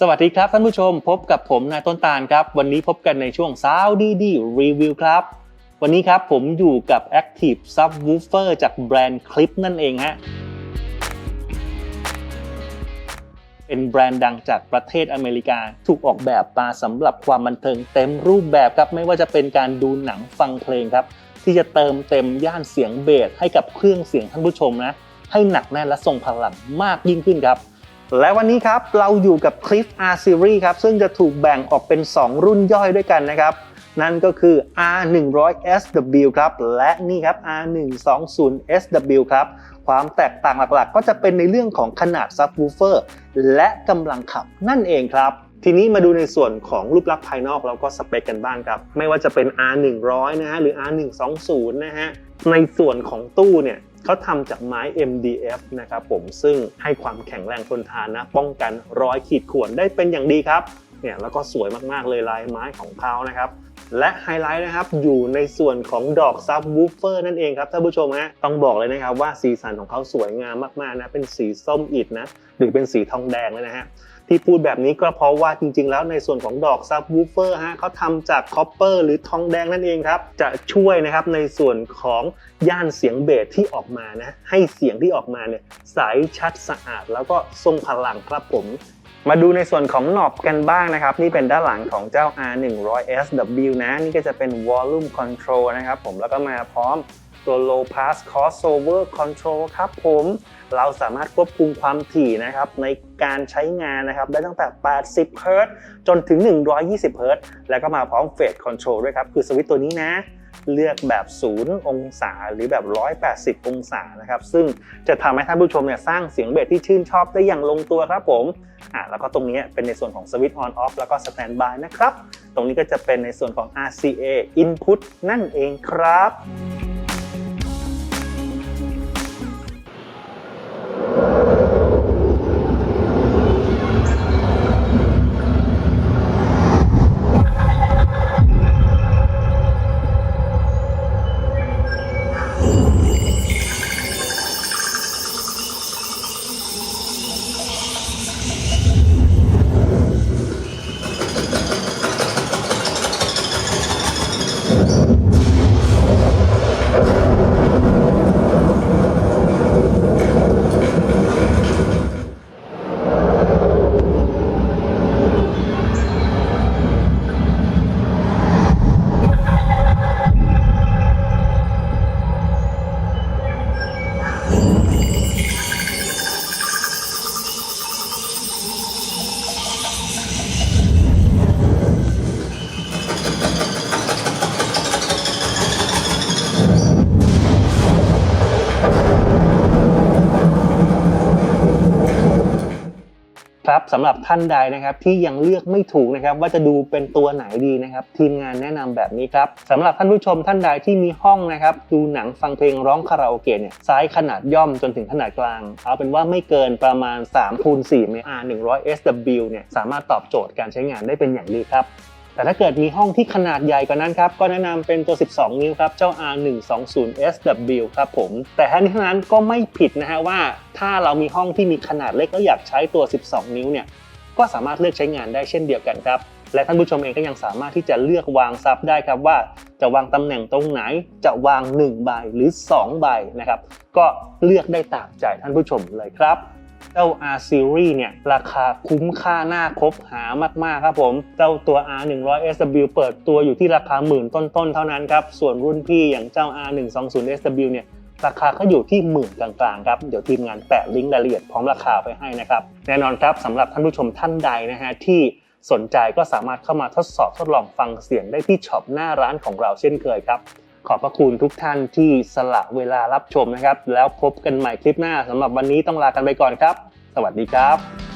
สวัสดีครับท่านผู้ชมพบกับผมนายต้นตาลครับ วันนี้พบกันในช่วงสาวดีดีรีวิวครับ วันนี้ครับผมอยู่กับ Active Subwoofer จากแบรนด์คลิปนั่นเองฮะเป็นแบรนด์ดังจากประเทศอเมริกา ถูกออกแบบมาสำหรับความบันเทิงเต็มรูปแบบครับ ไม่ว่าจะเป็นการดูหนังฟังเพลงครับ ที่จะเติมเต็มย่านเสียงเบสให้กับเครื่องเสียงท่านผู้ชมนะ ให้หนักแน่นและทรงพลังมากยิ่งขึ้นครับ และวันนี้ครับเราอยู่กับ Cliff R Series ครับซึ่งจะถูกแบ่งออกเป็น 2 รุ่นย่อยด้วยกันนะครับ นั่นก็คือ R100SW ครับและนี่ครับ R120SW ครับความแตกต่างหลักๆ ก็จะเป็นในเรื่องของขนาด subwoofer และกำลังขับนั่นเองครับ ทีนี้มาดูในส่วนของรูปลักษณ์ภายนอกแล้วก็สเปคกันบ้างครับ ไม่ว่าจะเป็น R100 นะฮะหรือ R120 นะฮะในส่วนของตู้เนี่ย เขาทำจากไม้ MDF นะครับผมซึ่งให้ความแข็งแรงทนทานนะ ป้องกันรอยขีดข่วนได้เป็นอย่างดีครับเนี่ยแล้วก็สวยมากๆเลยลายไม้ของเขานะครับและไฮไลท์นะครับอยู่ในส่วนของดอกซับวูฟเฟอร์นั่นเองครับท่านผู้ชมฮะต้องบอกเลยนะครับว่าสีสันของเขาสวยงามมากๆนะเป็นสีส้มอิฐนะหรือเป็นสีทองแดงเลยนะฮะ ที่พูดแบบนี้ก็เพราะว่าจริง ๆ แล้วในส่วนของดอกซับวูเฟอร์ฮะเขาทำจากคอปเปอร์หรือทองแดงนั่นเองครับ จะช่วยนะครับในส่วนของย่านเสียงเบสที่ออกมานะให้เสียงที่ออกมาเนี่ยใสชัดสะอาด แล้วก็ทรงพลังครับผม มาดูในส่วนของหนอบกันบ้างนะครับ นี่เป็นด้านหลังของเจ้า R100SW นะ นี่ก็จะเป็น Volume Control นะครับผมแล้วก็มาพร้อมตัว Low Pass Crossover Control ครับผม เราสามารถควบคุมความถี่นะครับในการใช้งานนะครับได้ตั้งแต่ 80 Hz จนถึง 120 Hz แล้วก็มาพร้อม Phase Control ด้วยครับ คือสวิตตัวนี้นะ เลือกแบบ 0 องศาหรือแบบ 180 องศานะครับ ซึ่งจะทำให้ท่านผู้ชมเนี่ยสร้างเสียงเบสที่ชื่นชอบได้อย่างลงตัวครับผมอะแล้วก็ตรงนี้เป็นในส่วนของสวิตช์ออนออฟแล้วก็สแตนบายนะครับ ตรงนี้ก็จะเป็นในส่วนของ RCA input นั่นเองครับ สำหรับท่านใดนะครับที่ยังเลือกไม่ถูกนะครับว่าจะดูเป็นตัวไหนดีนะครับทีมงานแนะนำแบบนี้ครับสำหรับท่านผู้ชมท่านใดที่มีห้องนะครับดูหนังฟังเพลงร้องคาราโอเกะเนี่ยไซส์ขนาดย่อมจนถึงขนาดกลาง เอาเป็นว่าไม่เกินประมาณ3คูณ4เมตร R 100 SW เนี่ยสามารถตอบโจทย์การใช้งานได้เป็นอย่างดีครับ แต่ถ้าเกิดมีห้องที่ขนาดใหญ่กว่านั้นครับ ก็แนะนำเป็นตัว 12 นิ้วครับ เจ้า R120SW ครับผม แต่ทั้งนี้ทั้งนั้นก็ไม่ผิดนะฮะว่า ถ้าเรามีห้องที่มีขนาดเล็กแล้วอยากใช้ตัว 12 นิ้วเนี่ย ก็สามารถเลือกใช้งานได้เช่นเดียวกันครับ และท่านผู้ชมเองก็ยังสามารถที่จะเลือกวางซับได้ครับว่าจะวางตำแหน่งตรงไหน จะวาง1ใบหรือ2ใบนะครับ ก็เลือกได้ตามใจท่านผู้ชมเลยครับ เจ้า R Series เนี่ยราคาคุ้มค่าหน้าคบหามากๆครับผม เจ้าตัว R 100 SW เปิดตัวอยู่ที่ราคาหมื่นต้นๆ เท่านั้นครับ ส่วนรุ่นพี่อย่างเจ้า R 120 SW เนี่ยราคาก็อยู่ที่หมื่นกลางๆครับ เดี๋ยวทีมงานแปะลิงก์รายละเอียดพร้อมราคาไปให้นะครับ แน่นอนครับสำหรับท่านผู้ชมท่านใดนะฮะที่สนใจก็สามารถเข้ามาทดสอบทดลองฟังเสียงได้ที่ช็อปหน้าร้านของเราเช่นเคยครับ ขอบพระคุณทุกท่านที่สละเวลารับชมนะครับ แล้วพบกันใหม่คลิปหน้าสำหรับวันนี้ต้องลากันไปก่อนครับ สวัสดีครับ